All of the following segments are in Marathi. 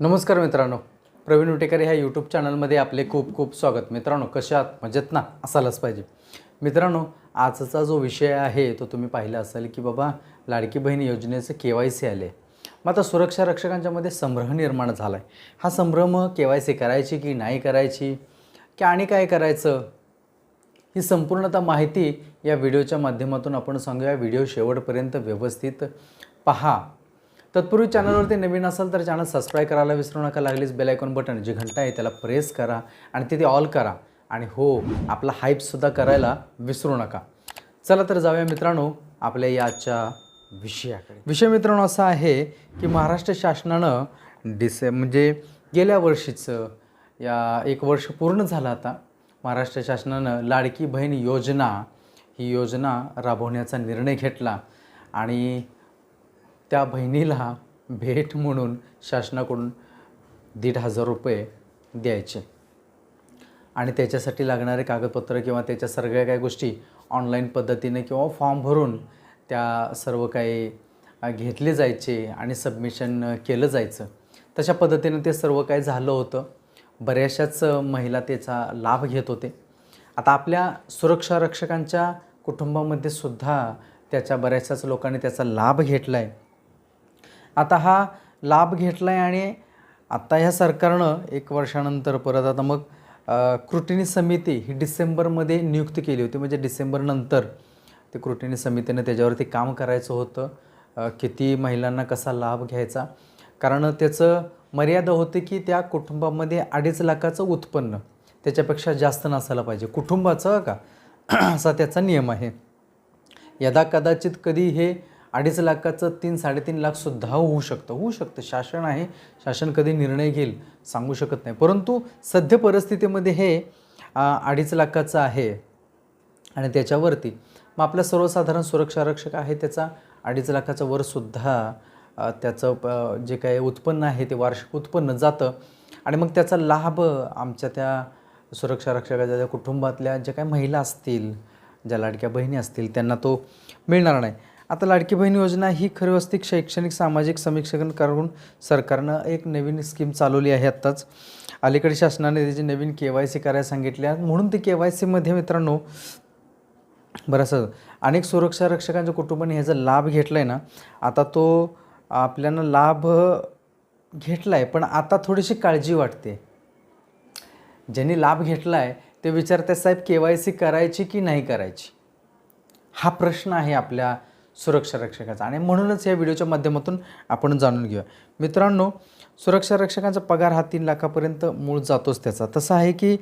नमस्कार मित्रांनो. प्रवीण उटेकर ह्या यूट्यूब चॅनलमध्ये आपले खूप खूप स्वागत. मित्रांनो कशात मजेत ना? असायलाच पाहिजे. मित्रांनो आजचा जो विषय आहे तो तुम्ही पाहिला असेल की बाबा लाडकी बहीण योजनेचं के वाय सी आले मग आता सुरक्षा रक्षकांच्यामध्ये संभ्रम निर्माण झाला आहे हा संभ्रम के वाय सी करायची की नाही करायची? की आणि काय करायचं? ही संपूर्णतः माहिती या व्हिडिओच्या माध्यमातून आपण सांगूया. व्हिडिओ शेवटपर्यंत व्यवस्थित पहा. तत्पूर्वी चॅनलवरती नवीन असाल तर चॅनल सबस्क्राईब करायला विसरू नका. लागलीच बेल आयकॉन बटन जी घंटा आहे त्याला प्रेस करा आणि तिथे ऑल करा. आणि हो आपला हाईपसुद्धा करायला विसरू नका. चला तर जाऊया मित्रांनो आपल्या याच्या विषयाकडे. विषय मित्रांनो असा आहे की महाराष्ट्र शासनानं डिसे म्हणजे गेल्या वर्षीचं या एक वर्ष पूर्ण झालं आता महाराष्ट्र शासनानं लाडकी बहीण योजना ही योजना राबवण्याचा निर्णय घेतला. आणि त्या बहिणीला भेट म्हणून शासनाकडून दीड हजार रुपये द्यायचे. आणि त्याच्यासाठी लागणारे कागदपत्र किंवा त्याच्या सगळ्या काही गोष्टी ऑनलाईन पद्धतीने किंवा फॉर्म भरून त्या सर्व काही घेतले जायचे आणि सबमिशन केलं जायचं. तशा पद्धतीनं ते सर्व काही झालं होतं. बऱ्याचशाच महिला त्याचा लाभ घेत होते. आता आपल्या सुरक्षा रक्षकांच्या कुटुंबामध्ये सुद्धा त्याच्या बऱ्याचशाच लोकांनी त्याचा लाभ घेतला आहे आता हा लाभ घेतला आहे आणि आत्ता ह्या सरकारनं एक वर्षानंतर परत आता मग कृटिनी समिती ही डिसेंबरमध्ये नियुक्त केली होती. म्हणजे डिसेंबरनंतर ते कृटिनी समितीनं त्याच्यावरती काम करायचं होतं. किती महिलांना कसा लाभ घ्यायचा? कारण त्याचं मर्यादा होते की त्या कुटुंबामध्ये अडीच लाखाचं उत्पन्न त्याच्यापेक्षा जास्त नसायला पाहिजे. कुटुंबाचं का? असा त्याचा नियम आहे. यदा कदाचित कधी हे अडीच लाखाचं तीन साडेतीन लाखसुद्धा होऊ शकतं. होऊ शकतं. शासन आहे. शासन कधी निर्णय घेईल सांगू शकत नाही. परंतु सध्या परिस्थितीमध्ये हे अडीच लाखाचं आहे आणि त्याच्यावरती मग आपला सर्वसाधारण सुरक्षा रक्षक आहे त्याचा अडीच लाखाचं वरसुद्धा त्याचं जे काही उत्पन्न आहे ते वार्षिक उत्पन्न जातं. आणि मग त्याचा लाभ आमच्या त्या सुरक्षा रक्षकाच्या ज्या कुटुंबातल्या ज्या काही महिला असतील ज्या लाडक्या बहिणी असतील त्यांना तो मिळणार नाही. आता लाडकी बहीण योजना ही खरी वस्तिक शैक्षणिक सामाजिक समीक्षण करून सरकारनं एक नवीन स्कीम चालवली आहे आत्ताच. अलीकडे शासनाने त्याची नवीन के वाय सी करायला सांगितल्या. म्हणून ती के वाय सीमध्ये मित्रांनो बरंचसं अनेक सुरक्षा रक्षकांच्या कुटुंबाने ह्याचा लाभ घेतला आहे ना आता तो आपल्यानं लाभ घेतला आहे पण आता थोडीशी काळजी वाटते. ज्यांनी लाभ घेतला आहे ते विचारते साहेब के वाय सी करायची की नाही करायची? हा प्रश्न आहे आपल्या सुरक्षा रक्षकाचा. आणि म्हणूनच या व्हिडिओच्या माध्यमातून आपण जाणून घेऊया. मित्रांनो सुरक्षा रक्षकांचा पगार हा तीन लाखापर्यंत मूळ जातोच त्याचा. तसं आहे की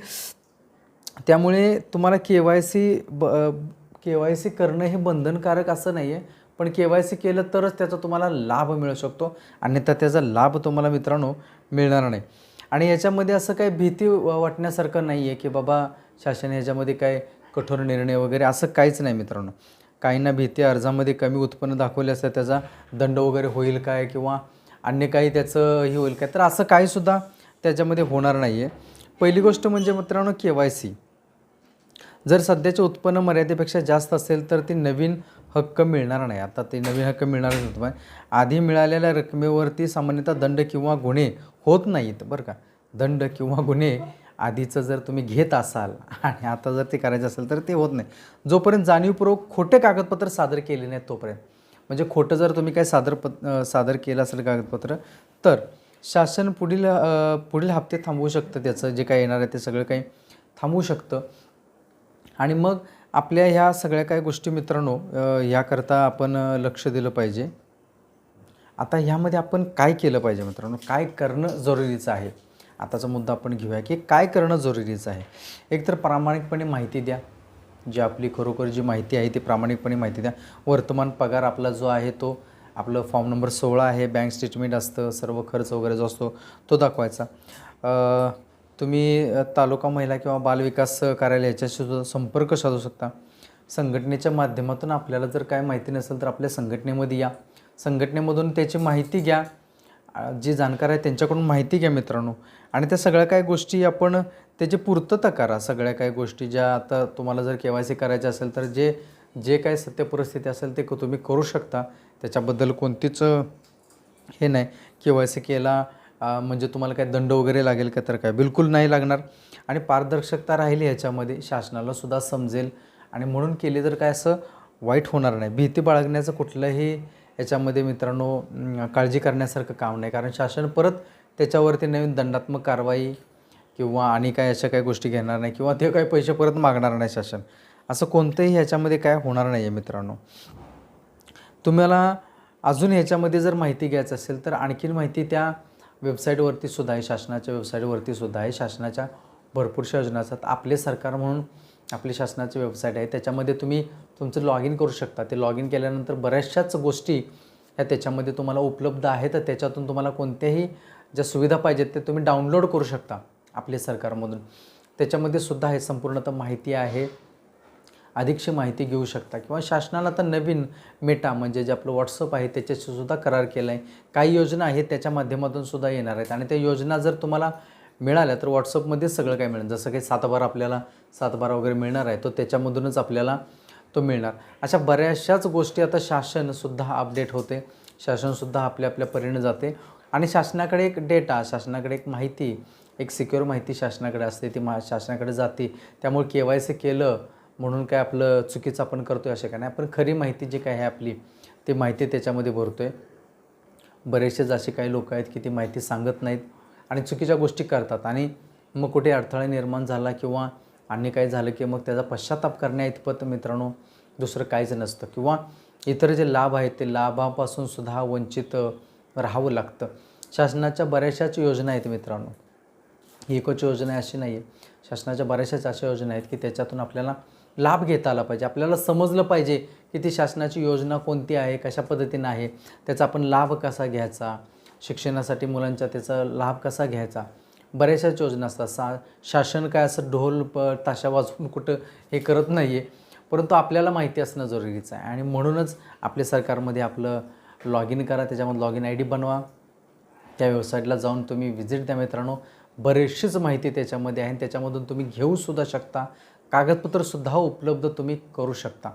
त्यामुळे तुम्हाला के वाय सी ब के वाय सी करणं हे बंधनकारक असं नाही आहे पण के वाय सी केलं तरच त्याचा तुम्हाला लाभ मिळू शकतो अन्यथा त्याचा लाभ तुम्हाला मित्रांनो मिळणार नाही. आणि याच्यामध्ये असं काही भीती व- वाटण्यासारखं नाही आहे की बाबा शासन याच्यामध्ये काय कठोर निर्णय वगैरे असं काहीच नाही मित्रांनो. काहींना भीती अर्जामध्ये कमी उत्पन्न दाखवले असतं त्याचा दंड वगैरे होईल काय किंवा अन्य काही त्याचं हे होईल काय? तर असं काहीसुद्धा त्याच्यामध्ये होणार नाही आहे पहिली गोष्ट म्हणजे मित्रांनो के वाय सी. जर सध्याचे उत्पन्न मर्यादेपेक्षा जास्त असेल तर ती नवीन हक्क मिळणार नाही. आता ते नवीन हक्क मिळणारच नाही आधी मिळालेल्या रकमेवरती सामान्यतः दंड किंवा गुन्हे होत नाहीत बरं का? दंड किंवा गुन्हे आधीचं जर तुम्ही घेत असाल आणि आता जर ते करायचं असेल तर ते होत नाही. जोपर्यंत जाणीवपूर्वक खोटे कागदपत्र सादर केले नाहीत तोपर्यंत म्हणजे खोटं जर तुम्ही काही सादर पत सादर केलं असेल कागदपत्र तर शासन पुढील पुढील हप्ते थांबवू शकतं त्याचं जे काही येणार आहे ते सगळं काही थांबवू शकतं. आणि मग आपल्या ह्या सगळ्या काही गोष्टी मित्रांनो ह्याकरता आपण लक्ष दिलं पाहिजे. आता ह्यामध्ये आपण काय केलं पाहिजे मित्रांनो? काय करणं जरुरीचं आहे? आताचा मुद्दा आपण घेऊया की काय करणं जरुरीचं आहे. एकतर प्रामाणिकपणे माहिती द्या. जी आपली खरोखर जी माहिती आहे ती प्रामाणिकपणे माहिती द्या. वर्तमान पगार आपला जो आहे तो आपलं फॉर्म नंबर सोळा आहे बँक स्टेटमेंट असतं सर्व खर्च वगैरे जो असतो तो दाखवायचा. तुम्ही तालुका महिला किंवा बालविकास कार्यालय याच्याशी सुद्धा संपर्क साधू शकता. संघटनेच्या माध्यमातून आपल्याला जर काय माहिती नसेल तर आपल्या संघटनेमध्ये या. संघटनेमधून त्याची माहिती घ्या. जे जाणकार आहे त्यांच्याकडून माहिती घ्या मित्रांनो. आणि त्या सगळ्या काही गोष्टी आपण त्याची पूर्तता करा सगळ्या काही गोष्टी ज्या आता तुम्हाला जर के वाय सी करायचे असेल तर जे जे काही सत्य परिस्थिती असेल ते तुम्ही करू शकता. त्याच्याबद्दल कोणतीच हे नाही. के वाय सी केला म्हणजे तुम्हाला काय दंड वगैरे लागेल का तर काय? बिलकुल नाही लागणार. आणि पारदर्शकता राहिली ह्याच्यामध्ये शासनाला सुद्धा समजेल. आणि म्हणून केले तर काय असं वाईट होणार नाही. भीती बाळगण्याचं कुठलंही याच्यामध्ये मित्रांनो काळजी करण्यासारखं काम नाही. कारण शासन परत त्याच्यावरती नवीन दंडात्मक कारवाई किंवा आणि काय अशा काही गोष्टी घेणार नाही किंवा ते काही पैसे परत मागणार नाही शासन. असं कोणतंही ह्याच्यामध्ये काय होणार नाही आहे मित्रांनो. तुम्हाला अजून ह्याच्यामध्ये जर माहिती घ्यायचं असेल तर आणखीन माहिती त्या वेबसाईटवरती सुद्धा आहे शासनाच्या वेबसाईटवरती सुद्धा आहे. शासनाच्या भरपूरशा योजना असतात. आपले सरकार म्हणून आपली शासनाची वेबसाईट आहे त्याच्यामध्ये तुम्ही तुमचं लॉग इन करू शकता. ते लॉग इन केल्यानंतर बऱ्याचशाच गोष्टी ह्या त्याच्यामध्ये तुम्हाला उपलब्ध आहेत तर त्याच्यातून तुम्हाला कोणत्याही ज्या सुविधा पाहिजेत ते तुम्ही डाउनलोड करू शकता आपल्या सरकारमधून. त्याच्यामध्ये सुद्धा हे संपूर्णतः माहिती आहे. अधिकची माहिती घेऊ शकता. किंवा शासनाला तर नवीन मेटा म्हणजे जे आपलं व्हॉट्सअप आहे त्याच्याशी सुद्धा करार केला आहे काही योजना आहेत त्याच्या माध्यमातून सुद्धा येणार आहेत. आणि त्या योजना जर तुम्हाला मिळाल्या तर व्हॉट्सअपमध्येच सगळं काय मिळेल. जसं काही सातबारा आपल्याला सातबारा वगैरे मिळणार आहे तो त्याच्यामधूनच आपल्याला तो मिळणार. अशा बऱ्याचशाच गोष्टी आता शासनसुद्धा अपडेट होते. शासनसुद्धा आपल्या आपल्या परीने जाते. आणि शासनाकडे एक डेटा शासनाकडे एक माहिती एक सिक्युअर माहिती शासनाकडे असते. ती मा शासनाकडे जाते. त्यामुळे के वाय सी केलं म्हणून काय आपलं चुकीचं आपण करतो आहे असे काय नाही. आपण खरी माहिती जी काय आहे आपली ती माहिती त्याच्यामध्ये भरतो आहे बरेचसेच असे काही लोक आहेत की ती माहिती सांगत नाहीत. आणि चुकीच्या गोष्टी करतात. आणि मग कुठे अडथळा निर्माण झाला किंवा आणि काही झालं की मग त्याचा पश्चाताप करण्या इतपत मित्रांनो दुसरं काहीच नसतं. किंवा इतर जे लाभ आहेत ते लाभापासून सुद्धा वंचित राहावं लागतं. शासनाच्या बऱ्याचशाच योजना आहेत मित्रांनो. एकच योजना अशी नाही आहे शासनाच्या बऱ्याचशाच अशा योजना आहेत की त्याच्यातून आपल्याला लाभ घेता आला पाहिजे. आपल्याला समजलं पाहिजे की ती शासनाची योजना कोणती आहे कशा पद्धतीनं आहे त्याचा आपण लाभ कसा घ्यायचा शिक्षणासाठी मुलांच्या त्याचा लाभ कसा घ्यायचा? बऱ्याचशाच योजना असतात. सा शासन काय असं ढोल प ताशा वाजवून कुठं हे करत नाही आहे परंतु आपल्याला माहिती असणं जरुरीचं आहे. आणि म्हणूनच आपल्या सरकारमध्ये आपलं लॉग इन करा त्याच्यामध्ये लॉग इन आय डी बनवा. त्या वेबसाईटला जाऊन तुम्ही व्हिजिट द्या मित्रांनो. बरीचशीच माहिती त्याच्यामध्ये आहे आणि त्याच्यामधून तुम्ही घेऊ सुद्धा शकता. कागदपत्रसुद्धा उपलब्ध तुम्ही करू शकता.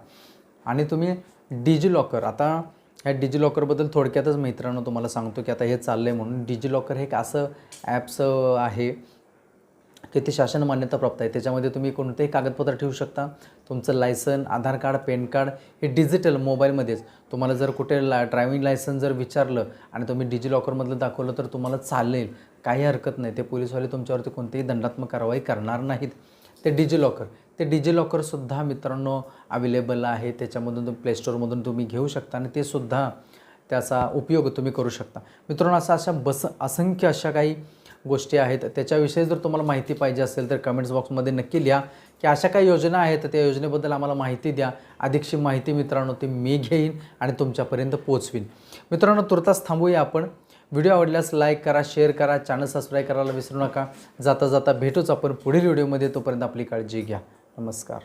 आणि तुम्ही डिजिलॉकर आता ह्या डिजिलॉकरबद्दल थोडक्यातच मित्रांनो तुम्हाला सांगतो की आता हे चाललं आहे म्हणून. डिजिलॉकर हे एक असं ॲप्स आहे की ते शासन मान्यता प्राप्त आहे. त्याच्यामध्ये तुम्ही कोणतेही कागदपत्र ठेवू शकता. तुमचं license Aadhaar card PAN card हे डिजिटल मोबाईलमध्येच तुम्हाला जर कुठे ला ड्रायव्हिंग लायसन जर विचारलं आणि तुम्ही डिजिलॉकरमधलं दाखवलं तर तुम्हाला चालेल. काही हरकत नाही. ते पोलीसवाले तुमच्यावरती कोणतीही दंडात्मक कारवाई करणार नाहीत. ते डिजिलॉकर ते डिजी लॉकरसुद्धा मित्रांनो अवेलेबल आहे. त्याच्यामधून तुम्ही प्लेस्टोरमधून तुम्ही घेऊ शकता आणि ते सुद्धा त्याचा उपयोग तुम्ही करू शकता. मित्रांनो असा अशा बस असंख्य अशा काही गोष्टी आहेत. त्याच्याविषयी जर तुम्हाला माहिती पाहिजे असेल तर कमेंट्स बॉक्समध्ये नक्की लिहा. की अशा काही योजना आहेत त्या योजनेबद्दल आम्हाला माहिती द्या. अधिकची माहिती मित्रांनो ती मी घेईन आणि तुमच्यापर्यंत पोचवीन मित्रांनो तुर्तास थांबूया आपण. व्हिडिओ आवडल्यास लाईक करा शेअर करा चॅनल सबस्क्राईब करायला विसरू नका. जाता जाता भेटूच आपण पुढील व्हिडिओमध्ये. तोपर्यंत आपली काळजी घ्या. नमस्कार.